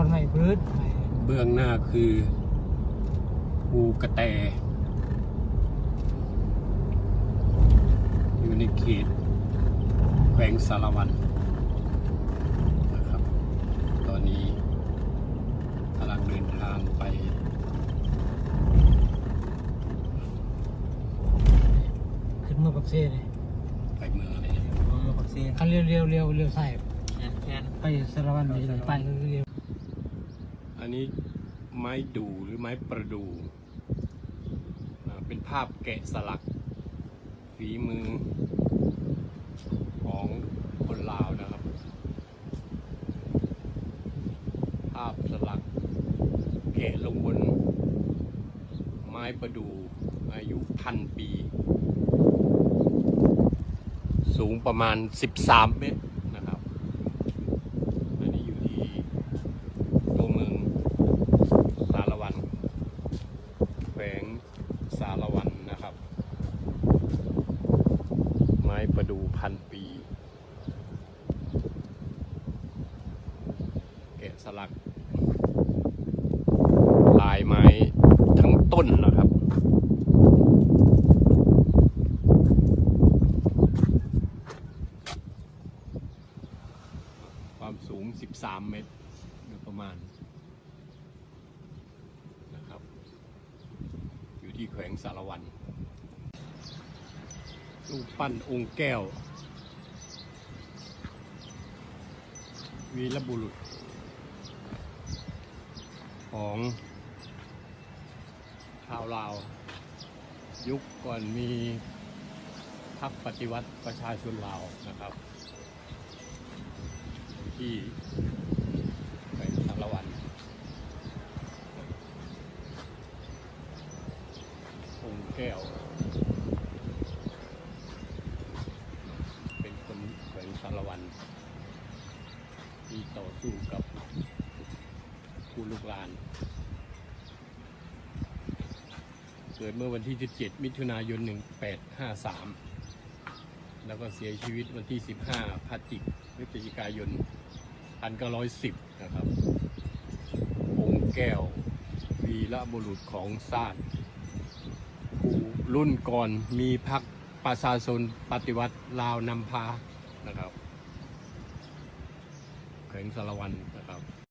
ก่อนใหม่พื้นใหม่เบื้องหน้าคือภูกระแต อยู่ในเขตแขวงสารวันนะครับ ตอนนี้กำลังเดินทางไปขึ้นเมืองปักเซ่เลยไปเมืองอะไรเนี่ย เมืองปักเซ่คันเร็วเร็วเร็วเร็วใส่แคนแคนไปสารวันเลยไปเร็วอั นนี้ไม้ดูหรือไม้ประดู่เป็นภาพแกะสลักฝีมือของคนลาวนะครับ ภาพสลักแกะลงบนไม้ประดูอายุพันปี สูงประมาณ 13 เมตรนะครับ อันนี้อยู่ที่ตัวเมืองสารวันแขวงสารวันนะครับ ไม้ประดูพันปี แกะสลัก ลายไม้ทั้งต้นนะครับความสูง 13 เมตรโดยประมาณนะครับ อยู่ที่แขวงสารวัน รูปปั้นองค์แก้ว วีรบุรุษ ของชาวลาว ยุคก่อนมีพรรคปฏิวัติประชาชนลาวนะครับ ที่แขวงสารวันองค์แก้ว เป็นคนแขวงสารวันที่ต่อสู้กับผู้ลูกลาน เกิดเมื่อวันที่ 17 มิถุนายน 1853 แล้วก็เสียชีวิตวันที่ 15พฤศจิพฤศจิกายน 1910 นะครับ องค์แก้ววีระบุรุษของชาติผู้รุ่นก่อนมีพักประชาชนปฏิวัติลาวนำพา นะครับแขวงสารวันนะครับ